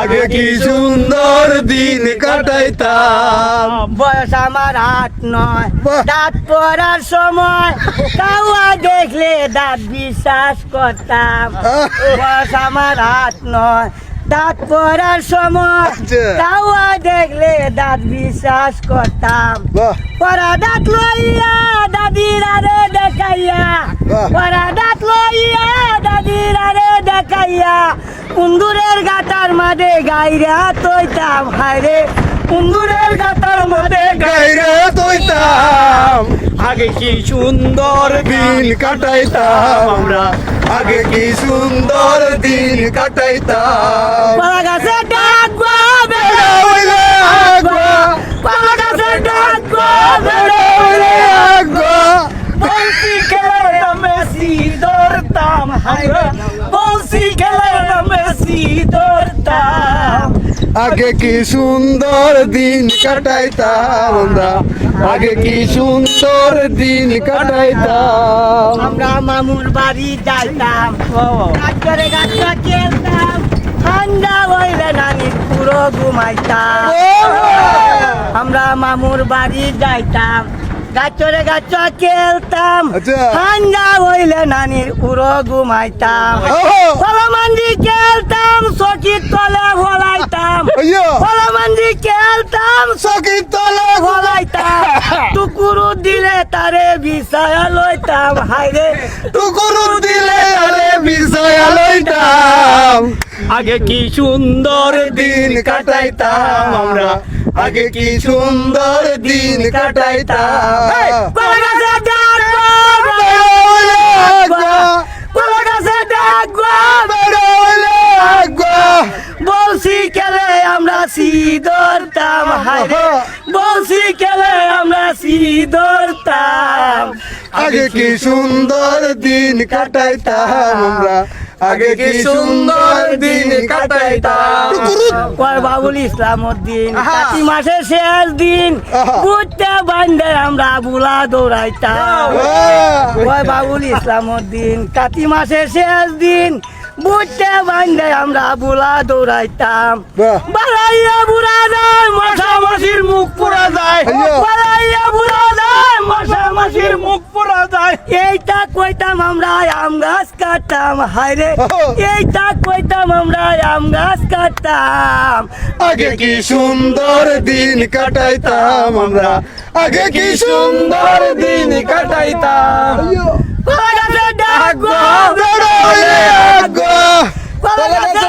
আগে কি সুন্দর দিন কাটাইতাম? বয়স আমার হাত নয়। দাঁত পড়ার সময় কাউয়া দেখলে দাঁত বিশ্বাস করতাম। বয়স আমার হাত নয়। দাঁত পড়ার সময় আচ্ছা। কাউয়া দেখলে দাঁত বিশ্বাস করতাম। পরা দাঁত লইয়া দাদির আরে দেখাইয়া। পরা দাঁত লইয়া দাদির আরে দেখাইয়া। কুন্দুরের গাটার মাঝে গাইরা তৈতাম হায়রে। কুন্দুরের গাটার মাঝে গাইরা তৈতাম। আগে কি সুন্দর দিন কাটাইতাম আমরা? আগে কি সুন্দর দিন কাটাইতাম। কলা গাছে ডাকবো বেড়া হইলে আগবা, কলা গাছে ডাকবো বেড়া হইলে আগবা। বলছি খেলে মেসি ধরতাম হায়রে। ধরতাম আগে কি সুন্দর দিন কাটাইতাম আমরা? আগে কি সুন্দর দিন কাটাইতাম? আমরা মামুর বাড়ি যাইতাম। করে গাছটা খেলতাম। ঠান্ডা হইলে নানির পুরো ঘুমাইতাম। আমরা মামুর বাড়ি যাইতাম। গাছরে গাছ খেলতাম। আচ্ছা। ঠান্ডা হইলে নানির পুরো ঘুমাইতাম। ওহো। খেলতাম চকির তলে ভলাইতাম। আইয়া, ফলমান্ডি খেলতাম চকির তলে ভলাইতাম। টুকুরু দিলে তারে বিছায় লইতাম। হাইরে টুকুরু দিলে আরে বিছায়া লইতাম। আগে কি সুন্দর দিন কাটাইতাম আমরা? আগে কি সুন্দর দিন কাটাইতাম? আমরা সিদরতাম হাইরে বলছি খেলে আমরা সিদরতাম? আগে কি সুন্দর দিন কাটাইতাম আমরা? আগে কি সুন্দর দিন কাটাইতাম? কয় বাবুল ইসলাম আহা। কাতি মাসের শেষ দিন। বুঝতে বান্ধে আমরা বুলা দৌড়াইতাম। কয় বাবুল ইসলাম উদ্দিন কাতি মাসের শেষ দিন বুঝতে বান্ধে আমরা বুলা দৌড়াইতাম। বালাইয়া বুড়া যায় মশা মাসির মুখ পুরা যায়। বালাইয়া বুড়া যায় মশা মাসির মুখ পুরা যায়। এইটা কইতাম আমরা আম গাছ কাটতাম হায়রে। ওহো। এইটা কইতাম আমরা আম গাছ কাটতাম। আগে কি সুন্দর দিন কাটাইতাম আমরা? আগে কি সুন্দর দিন কাটাইতাম কলা গাছে ডাকবো বেড়া হইলে আগবা, কলা গাছে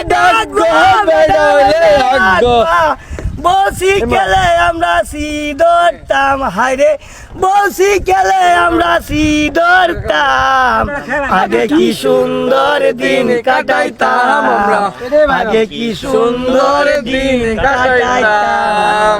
বসি খেলে আমরা সিদরতাম, হায়রে বসি খেলে আমরা সিদরতাম। আগে কি সুন্দর দিন কাটাইতাম আগে কি সুন্দর দিন কাটাইতাম?